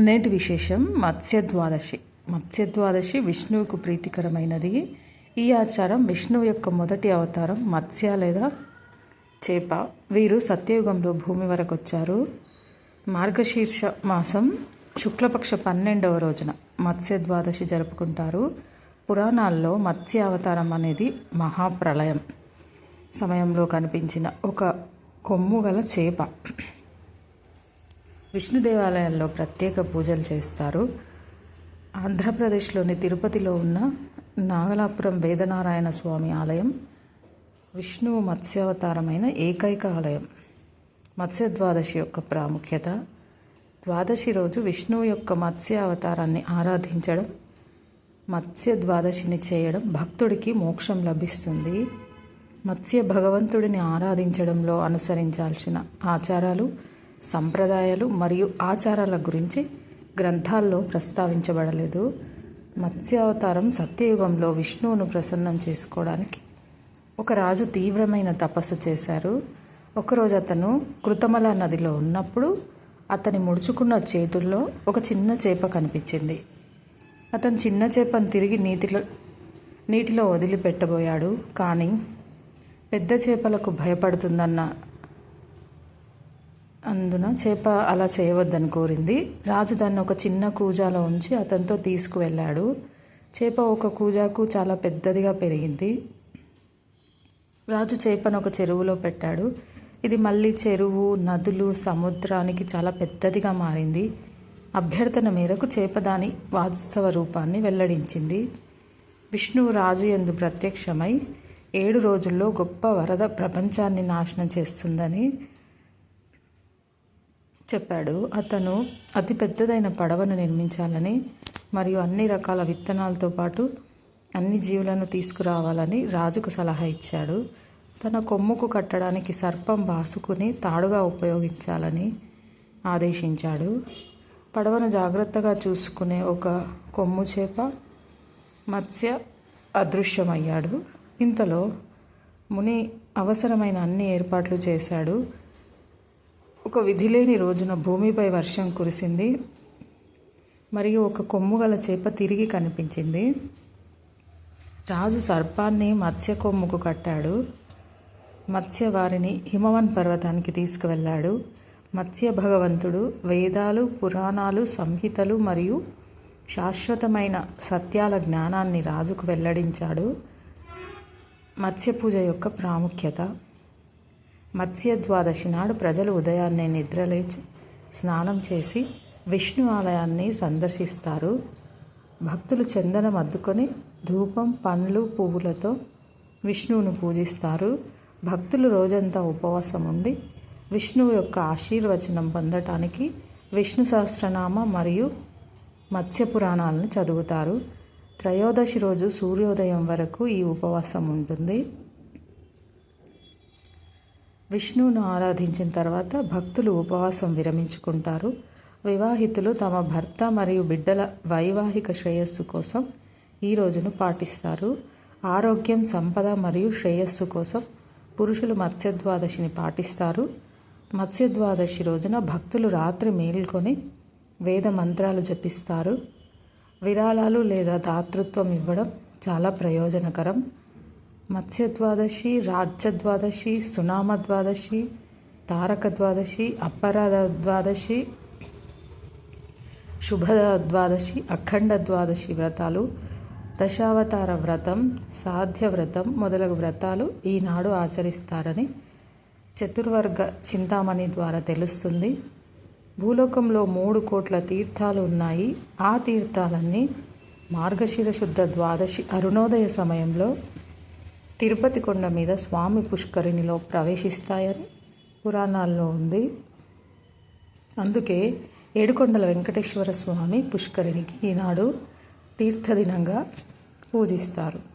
నేటి విశేషం మత్స్యద్వాదశి. మత్స్యద్వాదశి విష్ణువుకు ప్రీతికరమైనది. ఈ ఆచారం విష్ణువు యొక్క మొదటి అవతారం మత్స్య లేదా చేప. వీరు సత్యయుగంలో భూమి వరకు వచ్చారు మార్గశీర్ష మాసం శుక్లపక్ష పన్నెండవ రోజున మత్స్యద్వాదశి జరుపుకుంటారు. పురాణాల్లో మత్స్య అవతారం అనేది మహాప్రళయం. సమయంలో కనిపించిన ఒక కొమ్ము గల చేప. విష్ణు దేవాలయాల్లో ప్రత్యేక పూజలు చేస్తారు. ఆంధ్రప్రదేశ్లోని తిరుపతిలో ఉన్న నాగలాపురం వేదనారాయణ స్వామి ఆలయం విష్ణువు మత్స్యావతారమైన ఏకైక ఆలయం. మత్స్య ద్వాదశి యొక్క ప్రాముఖ్యత ద్వాదశి రోజు విష్ణువు యొక్క మత్స్య అవతారాన్ని ఆరాధించడం మత్స్య ద్వాదశిని చేయడం భక్తుడికి మోక్షం లభిస్తుంది. మత్స్య భగవంతుడిని ఆరాధించడంలో అనుసరించాల్సిన ఆచారాలు సంప్రదాయాలు మరియు ఆచారాల గురించి గ్రంథాల్లో ప్రస్తావించబడలేదు. మత్స్యావతారం సత్యయుగంలో విష్ణువును ప్రసన్నం చేసుకోవడానికి ఒక రాజు తీవ్రమైన తపస్సు చేశారు. ఒకరోజు అతను కృతమల నదిలో ఉన్నప్పుడు అతని ముడుచుకున్న చేతుల్లో ఒక చిన్న చేప కనిపించింది. అతను చిన్న చేపను తిరిగి నీటిలో నీటిలో వదిలిపెట్టబోయాడు. కానీ పెద్ద చేపలకు భయపడుతుందన్న అందున చేప అలా చేయవద్దని కోరింది. రాజు దాన్ని ఒక చిన్న కూజాలో ఉంచి అతనితో తీసుకువెళ్ళాడు. చేప ఒక కూజాకు చాలా పెద్దదిగా పెరిగింది. రాజు చేపను ఒక చెరువులో పెట్టాడు. ఇది మళ్ళీ చెరువు నదులు సముద్రానికి చాలా పెద్దదిగా మారింది. అభ్యర్థన మేరకు చేప దాని వాస్తవ రూపాన్ని వెల్లడించింది. విష్ణువు రాజు ఎందు ప్రత్యక్షమై ఏడు రోజుల్లో గొప్ప వరద ప్రపంచాన్ని నాశనం చేస్తుందని చెప్పాడు అతను అతి పెద్దదైన పడవను నిర్మించాలని మరియు అన్ని రకాల విత్తనాలతో పాటు అన్ని జీవులను తీసుకురావాలని రాజుకు సలహా ఇచ్చాడు. తన కొమ్ముకు కట్టడానికి సర్పం బాసుకుని తాడుగా ఉపయోగించాలని ఆదేశించాడు. పడవను జాగ్రత్తగా చూసుకునే ఒక కొమ్ము చేప మత్స్య అదృశ్యమయ్యాడు. ఇంతలో ముని అవసరమైన అన్ని ఏర్పాట్లు చేశాడు. ఒక విధి లేని రోజున భూమిపై వర్షం కురిసింది. మరియు ఒక కొమ్ము గల చేప తిరిగి కనిపించింది. రాజు సర్పాన్ని మత్స్య కొమ్ముకు కట్టాడు. మత్స్య వారిని హిమవన్ పర్వతానికి తీసుకువెళ్ళాడు. మత్స్య భగవంతుడు వేదాలు పురాణాలు సంహితలు మరియు శాశ్వతమైన సత్యాల జ్ఞానాన్ని రాజుకు వెల్లడించాడు. మత్స్య పూజ యొక్క ప్రాముఖ్యత మత్స్య ద్వాదశి నాడు ప్రజలు ఉదయాన్నే నిద్రలేచి స్నానం చేసి విష్ణు ఆలయాన్ని సందర్శిస్తారు. భక్తులు చందనం అద్దుకొని ధూపం పండ్లు పువ్వులతో విష్ణువును పూజిస్తారు. భక్తులు రోజంతా ఉపవాసం ఉండి విష్ణువు యొక్క ఆశీర్వచనం పొందటానికి విష్ణు సహస్రనామ మరియు మత్స్య పురాణాలను చదువుతారు. త్రయోదశి రోజు సూర్యోదయం వరకు ఈ ఉపవాసం ఉంటుంది. విష్ణువును ఆరాధించిన తర్వాత భక్తులు ఉపవాసం విరమించుకుంటారు. వివాహితులు తమ భర్త మరియు బిడ్డల వైవాహిక శ్రేయస్సు కోసం ఈ రోజును పాటిస్తారు. ఆరోగ్యం సంపద మరియు శ్రేయస్సు కోసం పురుషులు మత్స్యద్వాదశిని పాటిస్తారు. మత్స్యద్వాదశి రోజున భక్తులు రాత్రి మేల్కొని వేద మంత్రాలు జపిస్తారు. విరాళాలు లేదా దాతృత్వం ఇవ్వడం చాలా ప్రయోజనకరం. మత్స్య ద్వాదశి రాజ్య ద్వాదశి సునామ ద్వాదశి తారక ద్వాదశి అపరాధ ద్వాదశి శుభ ద్వాదశి అఖండ ద్వాదశి వ్రతాలు దశావతార వ్రతం సాధ్య వ్రతం మొదలగు వ్రతాలు ఈనాడు ఆచరిస్తారని చతుర్వర్గ చింతామణి ద్వారా తెలుస్తుంది. భూలోకంలో మూడు కోట్ల తీర్థాలు ఉన్నాయి. ఆ తీర్థాలన్నీ మార్గశిర శుద్ధ ద్వాదశి అరుణోదయ సమయంలో తిరుపతి కొండ మీద స్వామి పుష్కరిణిలో ప్రవేశిస్తాయని పురాణాల్లో ఉంది. అందుకే ఏడుకొండల వెంకటేశ్వర స్వామి పుష్కరిణికి ఈనాడు తీర్థదినంగా పూజిస్తారు.